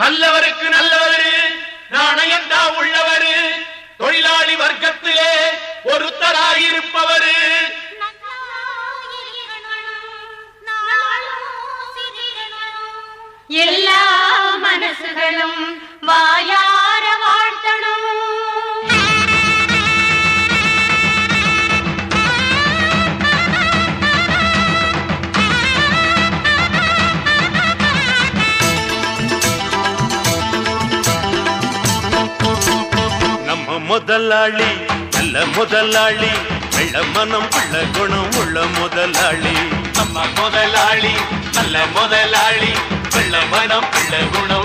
நல்லவருக்கு நல்லவரு நாணயந்தா உள்ளவரு தொழிலாளி வர்க்கத்திலே ஒருத்தராயிருப்பவரு. எல்லா முதலாளி நல்ல முதலாளி. வெள்ள மனம் உள்ள குணம் உள்ள முதலாளி. நம்ம முதலாளி நல்ல முதலாளி. வெள்ள மனம் உள்ள குணம்